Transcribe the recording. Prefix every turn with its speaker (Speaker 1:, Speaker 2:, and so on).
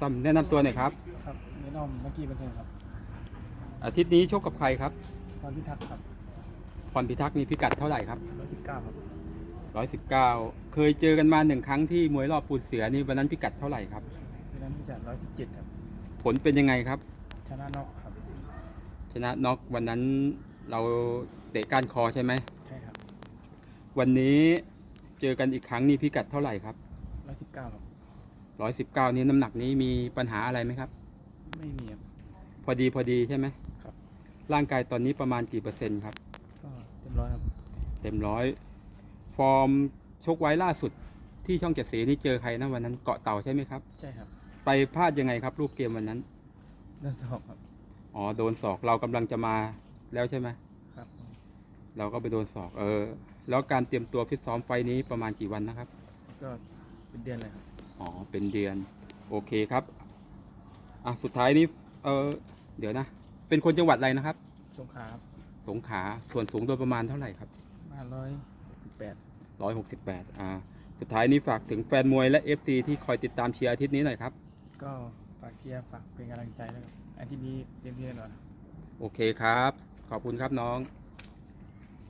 Speaker 1: ต้อมแนะนำตัวหน่อยครับ
Speaker 2: ครับเน้นอมเมื่อกี้บันเทิงครับ
Speaker 1: อาทิตย์นี้ชกกับใครครับ
Speaker 2: พรพิทักษ์ครับ
Speaker 1: พรพิทักษ์มีพิกัดเท่าไหร่ครับ
Speaker 2: ร้อยสิบเก้าครับ
Speaker 1: 119 เคยเจอกันมาหนึ่งครั้งที่มวยรอบปูนเสือนี่วันนั้นพิกัดเท่าไหร่ครับ
Speaker 2: เพราะนั้นพิกัดร้อยสิบเจ็ดครับ
Speaker 1: ผลเป็นยังไงครับ
Speaker 2: ชนะนอกครับ
Speaker 1: ชนะน็อกวันนั้นเราเตะก้านคอใช่ไหม
Speaker 2: ใช่ครับ
Speaker 1: วันนี้เจอกันอีกครั้งนี่พิกัดเท่าไหร่ครับ
Speaker 2: ร้อยสิบเก้าครับ
Speaker 1: 119นี้น้ำหนักนี้มีปัญหาอะไรไหมครับ
Speaker 2: ไม่มีครับ
Speaker 1: พอดีพอดีใช่ไหม
Speaker 2: ครับ
Speaker 1: ร่างกายตอนนี้ประมาณกี่เปอร์เซ็นต์ครับ
Speaker 2: ก็เต็มร้อยครับ
Speaker 1: เต็มร้อย ฟอร์มชกไว้ล่าสุดที่ช่องเจ็ดสีนี่เจอใครนะวันนั้นเกาะเต่าใช่ไหมครับ
Speaker 2: ใช่ครับ
Speaker 1: ไปพลาดยังไงครับ รูปเกมวันนั้น
Speaker 2: เดินสอบครับ
Speaker 1: อ๋อโดนศอกเรากำลังจะมาแล้วใช่ไหม
Speaker 2: ครับ
Speaker 1: เราก็ไปโดนศอกเออ แล้วการเตรียมตัวฟิตซ้อมไฟล์นี้ประมาณกี่วันนะครับ
Speaker 2: ก็เป็นเดือนเลยครับ
Speaker 1: อ๋อ เป็นเดือน โอเคครับ อะ สุดท้ายนี้ เออเดี๋ยวนะ เป็นคนจังหวัดอะไรนะครับ
Speaker 2: สงขลาครับ
Speaker 1: สงขลาส่วนสูงโดยประมาณเท่าไหร่ครับ
Speaker 2: มาร้อยสิบแปด
Speaker 1: ร้อยหกสิบแปดอ่า สุดท้ายนี้ฝากถึงแฟนมวยและ FC ที่คอยติดตามเชียร์อาทิตย์นี้หน่อยครับ
Speaker 2: ก็ฝากเชียร์ฝากเป็นกำลังใจแล้วครับอาทิตย์นี้เต็มที่แน่นอนครับ
Speaker 1: โอเคครับ ขอบคุณครับน้อง